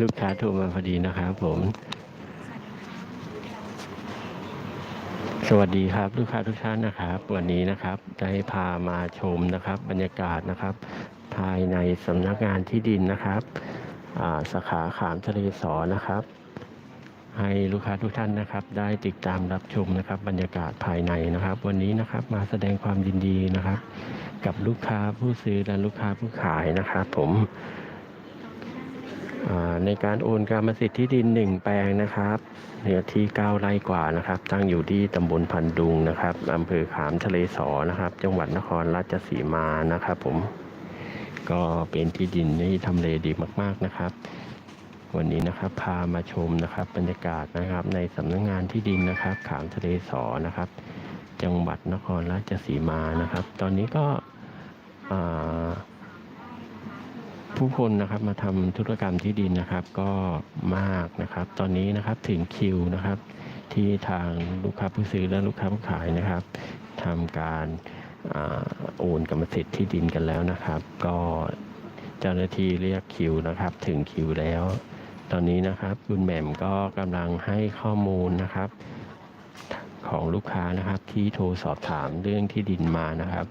ลูกค้าโทรมาพอดีนะครับผม สวัสดีครับ ลูกค้าทุกท่านนะครับ วันนี้นะครับได้พามาชมนะครับ บรรยากาศนะครับ ภายในสำนักงานที่ดินนะครับสาขาขามทะเลสอนะครับ ให้ลูกค้าทุกท่านนะครับ ได้ติดตามรับชมนะครับ บรรยากาศภายในนะครับ วันนี้นะครับมาแสดงความยินดีนะครับ กับลูกค้าผู้ซื้อและลูกค้าผู้ขายนะครับ ผม ในการโอนกรรมสิทธิ์ที่ดินหนึ่งแปลงนะครับเนื้อที่9ไร่กว่านะครับ ตั้งอยู่ที่ตำบลพันดุงนะครับอำเภอขามทะเลสอนะครับ จังหวัดนครราชสีมานะครับ ผม ก็เป็นที่ดินที่ทำเลดีมาก ๆนะครับ วันนี้นะครับพามาชมนะครับบรรยากาศนะครับ ในสำนักงานที่ดินนะครับ ขามทะเลสอนะครับ จังหวัดนครราชสีมานะครับ ตอนนี้ก็อ่า ผู้คนนะครับมาทำธุรกรรมที่ดินนะครับก็มากนะครับ ตอนนี้นะครับถึงคิวนะครับ ที่ทางลูกค้าผู้ซื้อและลูกค้าผู้ขายนะครับทำการอโอนกรรมสิทธิ์ที่ดินกันแล้วนะครับ ก็เจ้าหน้าที่เรียกคิวนะครับ ถึงคิวแล้ว ตอนนี้นะครับคุณแหม่มก็กำลังให้ข้อมูลนะครับของลูกค้านะครับที่โทรสอบถามเรื่องที่ดินมานะครับ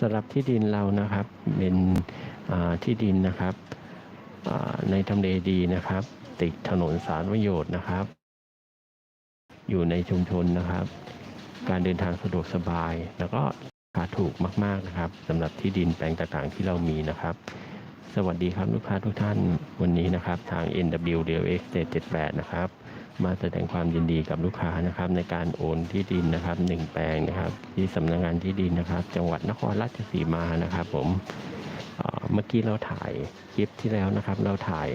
สำหรับที่ดินเรานะครับเป็น ที่ดินนะครับในทำเลดีนะครับ ติดถนนสารประโยชน์นะครับ อยู่ในชุมชนนะครับ การเดินทางสะดวกสบาย แล้วก็ราคาถูกมากๆนะครับสำหรับที่ดินแปลงต่างๆที่เรามีนะครับ สวัสดีครับลูกค้าทุกท่านวันนี้นะครับทาง NW Real Estate 78 นะครับ มาแสดงความยินดีกับลูกค้านะครับ ในการโอนที่ดินนะครับหนึ่งแปลงนะครับ ที่สำนักงานที่ดินนะครับ จังหวัดนครราชสีมานะครับ ผม เมื่อกี้เราถ่ายคลิปที่แล้วนะครับ เราถ่าย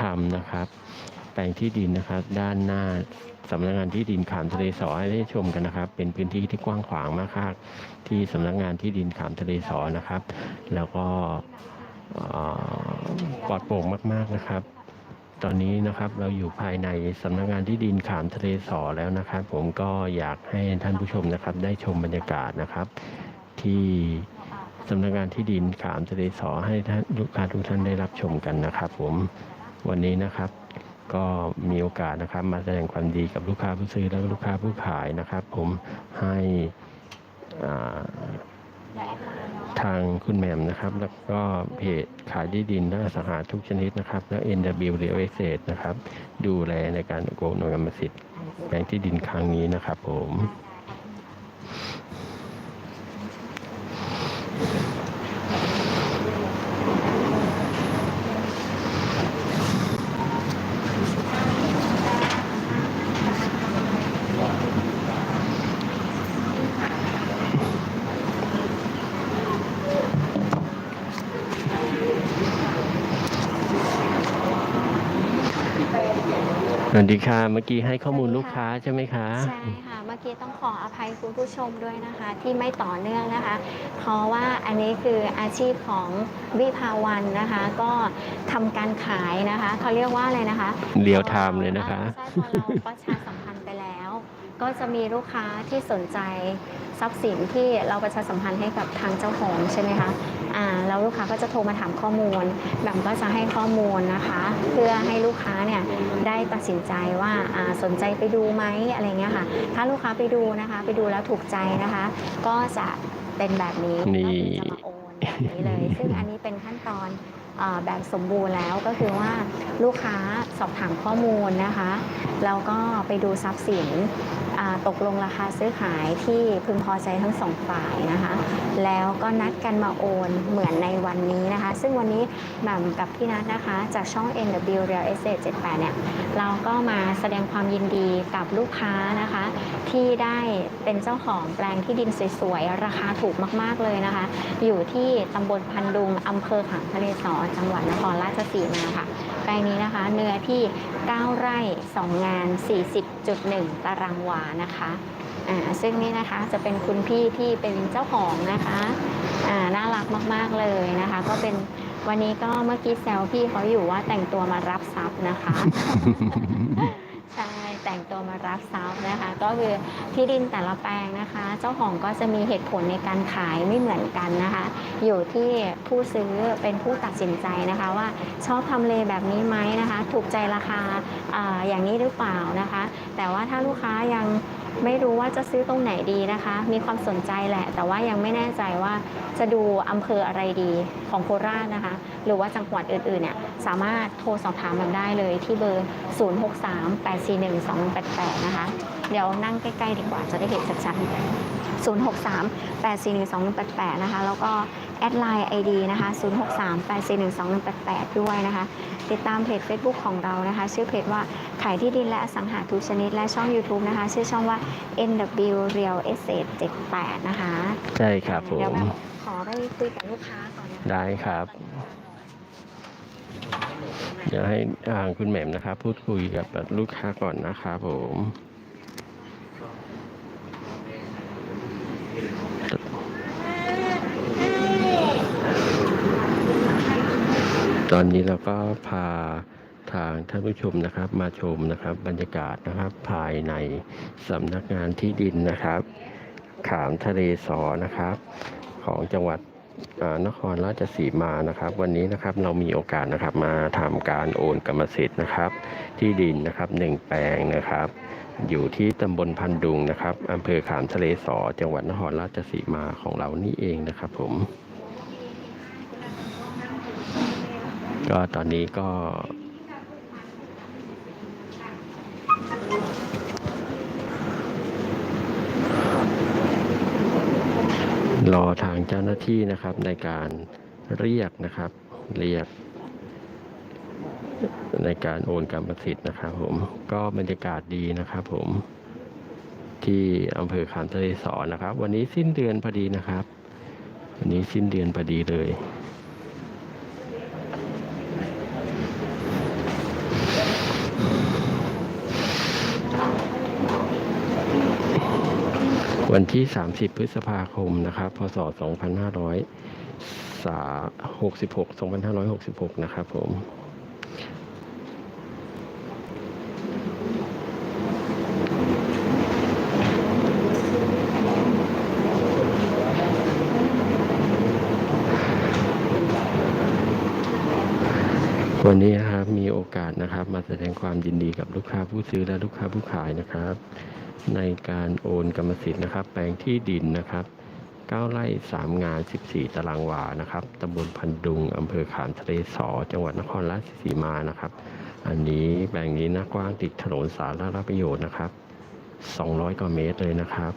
ทำนะครับ แปลงที่ดินนะครับ ด้านหน้าสำนักงานที่ดินขามทะเลสอให้ได้ชมกันนะครับ เป็นพื้นที่ที่กว้างขวางมากครับที่สำนักงานที่ดินขามทะเลสอนะครับ แล้วก็ปลอดโปร่งมากๆนะครับ ตอนนี้นะครับเราอยู่ภายในสำนักงานที่ดินขามทะเลสอแล้วนะครับ ผมก็อยากให้ท่านผู้ชมนะครับ ได้ชมบรรยากาศนะครับ ที่ สำนักงานที่ดินขามทะเลสอให้ท่านลูกค้าทุกท่านได้รับชมกันนะครับ ผมวันนี้นะครับ ก็มีโอกาสนะครับ มาแสดงความดีกับลูกค้าผู้ซื้อและลูกค้าผู้ขายนะครับ ผมให้ทางคุณแหม่มนะครับ แล้วก็เพจขายที่ดินและสังหาทุกชนิดนะครับ และ NW Real Estate นะครับ ดูแลในการโอนกรรมสิทธิ์แปลงที่ดินครั้งนี้นะครับผม สวัสดีค่ะ เมื่อกี้ให้ข้อมูลลูกค้าใช่ไหมคะ ใช่ค่ะ เมื่อกี้ต้องขออภัยคุณผู้ชมด้วยนะคะ ที่ไม่ต่อเนื่องนะคะ เพราะว่าอันนี้คืออาชีพของวิภาวันนะคะ ก็ทำการขายนะคะเขาเรียกว่าอะไรนะคะ เรียวไทม์เลยนะคะ ใช่พอเราประชาสัมพันธ์ไปแล้ว ก็จะมีลูกค้าที่สนใจทรัพย์สินที่เราประชาสัมพันธ์ให้กับทางเจ้าของใช่ไหมคะอ่าแล้วลูกค้าก็จะโทรมาถามข้อมูลแบมก็จะให้ข้อมูลนะคะ เพื่อให้ลูกค้าเนี่ยได้ตัดสินใจว่าอ่าสนใจไปดูไหมอะไรเงี้ยค่ะ ถ้าลูกค้าไปดูนะคะ ไปดูแล้วถูกใจนะคะ ก็จะเป็นแบบนี้นี่ ก็คือจะมาโอนแบบนี้เลย ซึ่งอันนี้เป็นขั้นตอนเอ่อ แบบสมบูรณ์แล้วก็คือว่าลูกค้าสอบถามข้อมูลนะคะแล้วก็ไปดูทรัพย์สินตกลงราคาซื้อขายที่พึงพอใจทั้งสองฝ่ายนะคะ แล้วก็นัดกันมาโอนเหมือนในวันนี้นะคะ ซึ่งวันนี้แหม่มกับพี่นัทนะคะ จากช่อง NW Real Estate 78 เนี่ย เราก็มาแสดงความยินดีกับลูกค้านะคะ ที่ได้เป็นเจ้าของแปลงที่ดินสวยๆ ราคาถูกมากๆเลยนะคะ อยู่ที่ตำบลพันดุงอำเภอขามทะเลสอจังหวัดนครราชสีมาค่ะแปลงนี้นะคะ เนื้อที่ 9 ไร่ 2 งาน 40.1 ตารางวานะคะอ่าซึ่งนี่นะคะจะเป็นคุณพี่ที่เป็นเจ้าของนะคะอ่าน่ารักมากๆเลยนะคะ ก็เป็นวันนี้ก็เมื่อกี้แซวพี่เขาอยู่ว่าแต่งตัวมารับทรัพย์นะคะ แต่งตัวมารับทรัพย์นะคะ ก็คือที่ดินแต่ละแปลงนะคะ เจ้าของก็จะมีเหตุผลในการขายไม่เหมือนกันนะคะ อยู่ที่ผู้ซื้อเป็นผู้ตัดสินใจนะคะว่าชอบทำเลแบบนี้ไหมนะคะ ถูกใจราคาอาอย่างนี้หรือเปล่านะคะ แต่ว่าถ้าลูกค้ายัง ไม่รู้ว่าจะซื้อตรงไหนดีนะคะ มีความสนใจแหละ แต่ว่ายังไม่แน่ใจว่าจะดูอำเภออะไรดีของโคราชนะคะ หรือว่าจังหวัดอื่นๆเนี่ยสามารถโทรสอบถามกันได้เลยที่เบอร์ 0638412188 นะคะ เดี๋ยวนั่งใกล้ ๆ ดีกว่าจะได้เห็นชัดๆ 0638412188 นะคะ แล้วก็แอดไลน์ ID นะคะ 0638412188 ด้วยนะคะ ติดตามเพจ Facebook ของเรานะคะ ชื่อเพจว่าขายที่ดินและอสังหาทุกชนิด และช่อง YouTube นะคะ ชื่อช่องว่า NW Real Estate 78 นะคะ ใช่ครับผเดี๋ยวมแบบขอไปคุยกับลูกค้าก่อนนะคะได้ครับ เดี๋ยวให้ทางคุณแหม่มนะครับ พูดคุยกับลูกค้าก่อนนะครับผม ตอนนี้เราก็พาทางท่านผู้ชมนะครับ มาชมนะครับ บรรยากาศนะครับภายในสำนักงานที่ดินนะครับ ขามทะเลสอนะครับ ของจังหวัดนครราชสีมานะครับ วันนี้นะครับเรามีโอกาสนะครับมาทำการโอนกรรมสิทธิ์นะครับ ที่ดินนะครับหนึ่งแปลงนะครับ อยู่ที่ตำบลพันดุงนะครับอำเภอขามทะเลสอ จังหวัดนครราชสีมาของเรานี่เองนะครับผม ก็ตอนนี้ก็รอทางเจ้าหน้าที่นะครับในการเรียกนะครับ เรียก ในการโอนกรรมสิทธิ์นะครับผมก็บรรยากาศดีนะครับผมที่อำเภอขามทะเลสอนะครับ วันนี้สิ้นเดือนพอดีนะครับ วันนี้สิ้นเดือนพอดีเลย วันที่ 30 พฤษภาคมนะครับ พศ 2566 2566 นะครับผมวันนี้นะครับมีโอกาสนะครับมาแสดงความยินดีกับลูกค้าผู้ซื้อและลูกค้าผู้ขายนะครับ ในการโอนกรรมสิทธิ์นะครับ แปลงที่ดินนะครับ9ไร่3 งาน 14 ตารางวานะครับตำบลพันดุงอำเภอขามทะเลสอ จังหวัดนครราชสีมานะครับ อันนี้แปลงนี้นะกว้างติดถนนสาธารณประโยชน์นะครับ 200 กว่าเมตรเลยนะครับ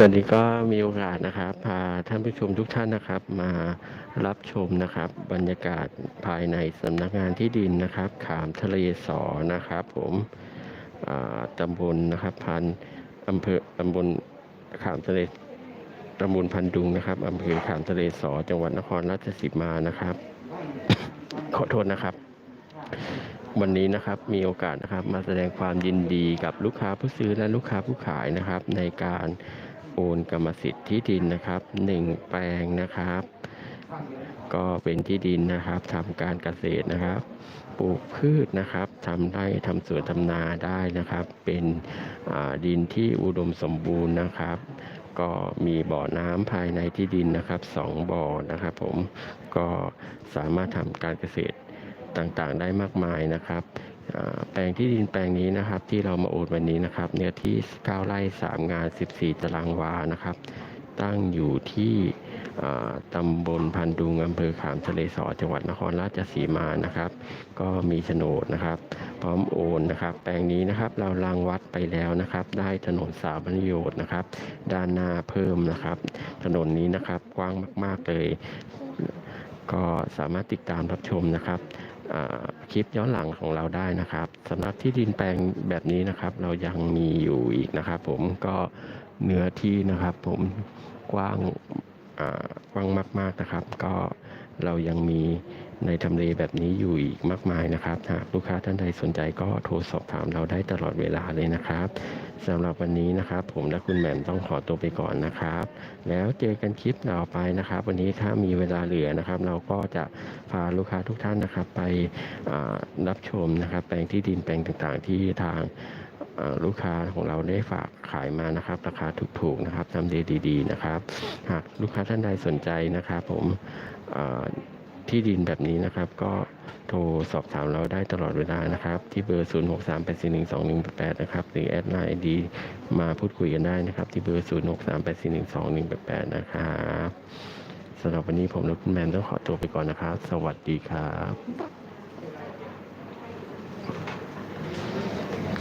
ตอนนี้ก็มีโอกาสนะครับพาท่านผู้ชมทุกท่านนะครับ มารับชมนะครับ บรรยากาศภายในสำนักงานที่ดินนะครับ ขามทะเลสอนะครับ ผมตำบลนะครับพันอำเภอตำบลขามทะเลตำบลพันดุงนะครับอำเภอขามทะเลสอจังหวัดนครราชสีมานะครับ ขอโทษนะครับ วันนี้นะครับมีโอกาสนะครับมาแสดงความยินดีกับลูกค้าผู้ซื้อและลูกค้าผู้ขายนะครับ ในการ โอนกรรมสิทธิ์ที่ดินนะครับหนึ่งแปลงนะครับ ก็เป็นที่ดินนะครับทำการเกษตรนะครับ ปลูกพืชนะครับทำไร่ทำสวนทำนาได้นะครับ เป็นดินที่อุดมสมบูรณ์นะครับ ก็มีบ่อน้ำภายในที่ดินนะครับสองบ่อนะครับ ผมก็สามารถทำการเกษตรต่างๆ ได้มากมายนะครับ แปลงที่ดินแปลงนี้นะครับ ที่เรามาโอนวันนี้นะครับ เนื้อที่ 9 ไร่ 3 งาน 14 ตารางวานะครับ ตั้งอยู่ที่ตำบลพันดุงอำเภอขามทะเลสอจังหวัดนครราชสีมานะครับ ก็มีโฉนดนะครับ พร้อมโอนนะครับ แปลงนี้นะครับเรารางวัดไปแล้วนะครับ ได้ถนนสาธารณประโยชน์นะครับ ด้านหน้าเพิ่มนะครับ ถนนนี้นะครับกว้างมาก ๆเลย ก็สามารถติดตามรับชมนะครับ คลิปย้อนหลังของเราได้นะครับสำหรับที่ดินแปลงแบบนี้นะครับ เรายังมีอยู่อีกนะครับ ผมก็เนื้อที่นะครับ ผมกว้างกว้างมาก ๆนะครับ ก็ เรายังมีในทำเลแบบนี้อยู่อีกมากมายนะครับหากลูกค้าท่านใดสนใจก็โทรสอบถามเราได้ตลอดเวลาเลยนะครับสำหรับวันนี้นะครับ ผมและคุณแหม่มต้องขอตัวไปก่อนนะครับ แล้วเจอกันคลิปต่อไปนะครับ วันนี้ถ้ามีเวลาเหลือนะครับ เราก็จะพาลูกค้าทุกท่านนะครับ ไปรับชมนะครับ แปลงที่ดินแปลงต่างๆ ที่ทางลูกค้าของเราได้ฝากขายมานะครับ ราคาถูกๆนะครับทำเลดี ๆ นะครับ หากลูกค้าท่านใดสนใจนะครับ ผม ที่ดินแบบนี้นะครับ ก็โทรสอบถามเราได้ตลอดเวลานะครับ ที่เบอร์ 0 6 3 8 4 1 2 1 8 นะครับ หรือแอดไลน์ดีมาพูดคุยกันได้นะครับ ที่เบอร์ 0 6 3 8 4 1 2 1 8นะครับสำหรับวันนี้ผมและคุณแมนต้องขอตัวไปก่อนนะครับ สวัสดีครับ